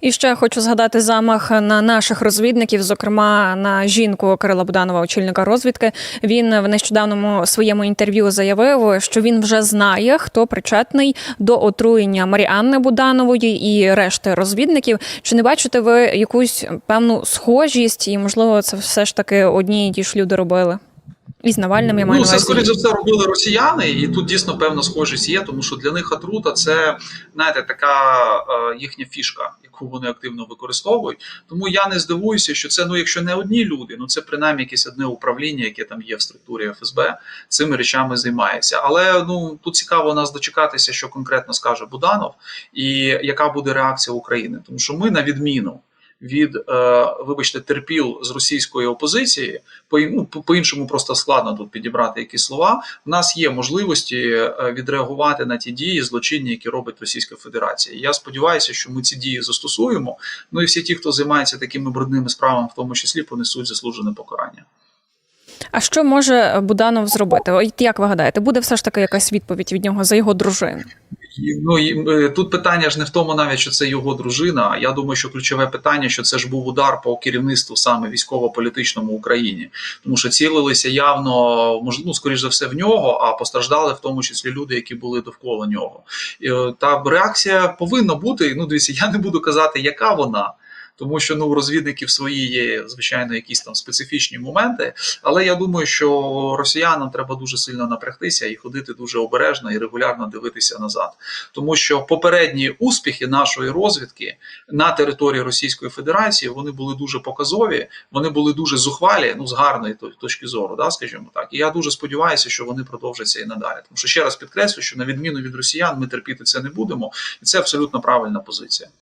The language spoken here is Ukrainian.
І ще хочу згадати замах на наших розвідників, зокрема на жінку Кирила Буданова, очільника розвідки. Він в нещодавньому своєму інтерв'ю заявив, що він вже знає, хто причетний до отруєння Маріанни Буданової і решти розвідників. Чи не бачите ви якусь певну схожість, і можливо, це все ж таки одні і ті ж люди робили? І з Навальним я маю Ну, це скоріше за все робили росіяни, і тут дійсно певна схожість є, тому що для них отрута це знаєте така е, їхня фішка, яку вони активно використовують. Тому я не здивуюся, що це ну, якщо не одні люди, ну це принаймні якесь одне управління, яке там є в структурі ФСБ, цими речами займається. Але ну тут цікаво нас дочекатися, що конкретно скаже Буданов, і яка буде реакція України, тому що ми на відміну. Від, е, вибачте, терпіл з російської опозиції, по ну, по- по-іншому просто складно тут підібрати якісь слова. У нас є можливості е, відреагувати на ті дії злочинні, які робить Російська Федерація. Я сподіваюся, що ми ці дії застосуємо. Ну і всі ті, хто займається такими брудними справами, в тому числі понесуть заслужене покарання. А що може Буданов зробити? Як ви гадаєте, буде все ж таки якась відповідь від нього за його дружину? Ну і е, тут питання ж не в тому, навіть що це його дружина. Я думаю, що ключове питання, що це ж був удар по керівництву саме військово-політичному Україні, тому що цілилися явно ну, скоріш за все в нього, а постраждали в тому числі люди, які були довкола нього. Е, Та реакція повинна бути. Ну, дивіться, я не буду казати, яка вона. Тому що ну у розвідників свої є звичайно якісь там специфічні моменти, але я думаю, що росіянам треба дуже сильно напрягтися і ходити дуже обережно і регулярно дивитися назад, тому що попередні успіхи нашої розвідки на території Російської Федерації вони були дуже показові, вони були дуже зухвалі, ну з гарної точки зору, да, скажімо так. І я дуже сподіваюся, що вони продовжаться і надалі. Тому що ще раз підкреслю, що на відміну від росіян ми терпіти це не будемо, і це абсолютно правильна позиція.